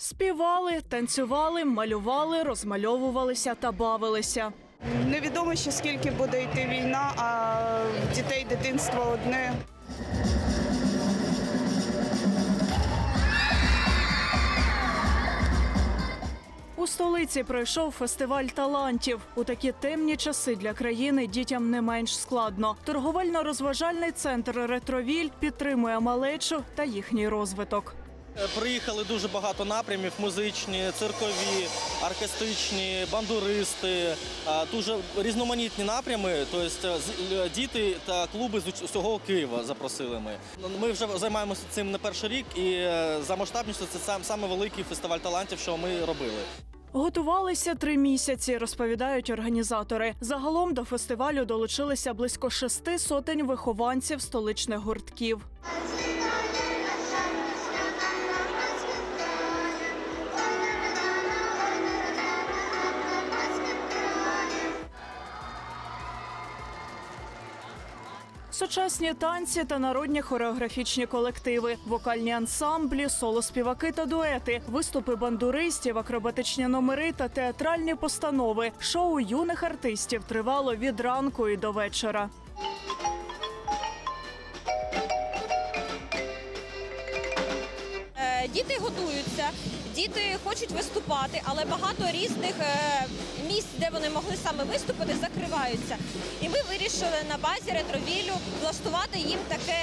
Співали, танцювали, малювали, розмальовувалися та бавилися. Невідомо ще скільки буде йти війна, а в дітей дитинство одне. У столиці пройшов фестиваль талантів. У такі темні часи для країни дітям не менш складно. Торговельно-розважальний центр Ретровіль підтримує малечу та їхній розвиток. Е, Приїхали дуже багато напрямів: музичні, циркові, оркестричні, бандуристи, дуже різноманітні напрями. Тобто з- діти та клуби з усього Києва запросили ми. Ми вже займаємося цим не перший рік, і е, за масштабністю це сам саме великий фестиваль талантів, що ми робили. Готувалися три місяці, розповідають організатори. Загалом до фестивалю долучилися близько шести сотень вихованців столичних гуртків. Сучасні танці та народні хореографічні колективи, вокальні ансамблі, соло-співаки та дуети, виступи бандуристів, акробатичні номери та театральні постанови. Шоу юних артистів тривало від ранку і до вечора. Е, Діти готуються, діти хочуть виступати, але багато різних е, місць, де вони могли саме виступити, закриваються. І ми вирішили на базі ретровілю влаштувати їм таке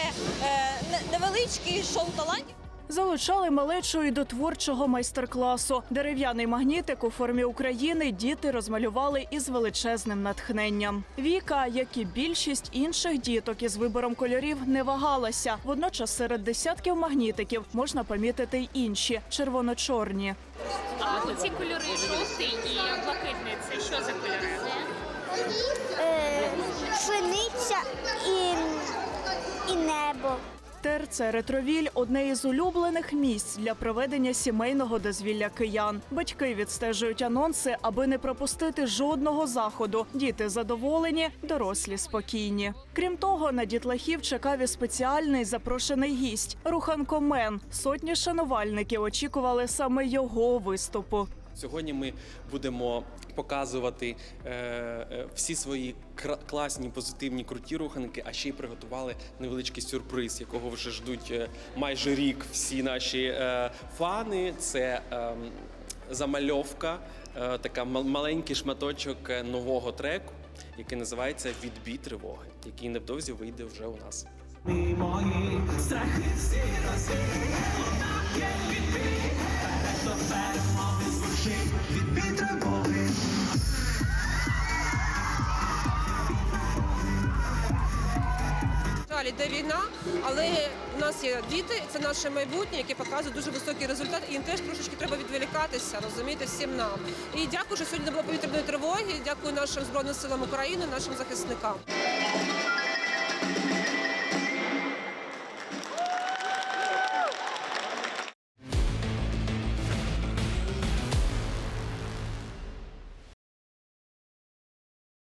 невеличке шоу талантів. Залучали малечу і до творчого майстер-класу. Дерев'яний магнітик у формі України діти розмалювали із величезним натхненням. Віка, як і більшість інших діток із вибором кольорів, не вагалася. Водночас серед десятків магнітиків можна помітити й інші червоно-чорні. А оці кольори жовтий і блакитний це що за кольори? е, пшениця і, і ТРЦ Ретровіль одне із улюблених місць для проведення сімейного дозвілля киян. Батьки відстежують анонси, аби не пропустити жодного заходу. Діти задоволені, дорослі спокійні. Крім того, на дітлахів чекав і спеціальний запрошений гість Руханкомен. Сотні шанувальників очікували саме його виступу. Сьогодні ми будемо показувати е, е, всі свої класні, позитивні, круті руханки, а ще й приготували невеличкий сюрприз, якого вже ждуть е, майже рік всі наші фани. Це е, замальовка, така мал- маленький шматочок нового треку, який називається Відбій тривоги, який невдовзі вийде вже у нас. мої страхи всі Жаль, йде війна, але в нас є діти, це наше майбутнє, яке показує дуже високий результат. І їм теж трошечки треба відволікатися, розумієте, всім нам. І дякую, що сьогодні не було повітряної тривоги. Дякую нашим збройним силам України, нашим захисникам.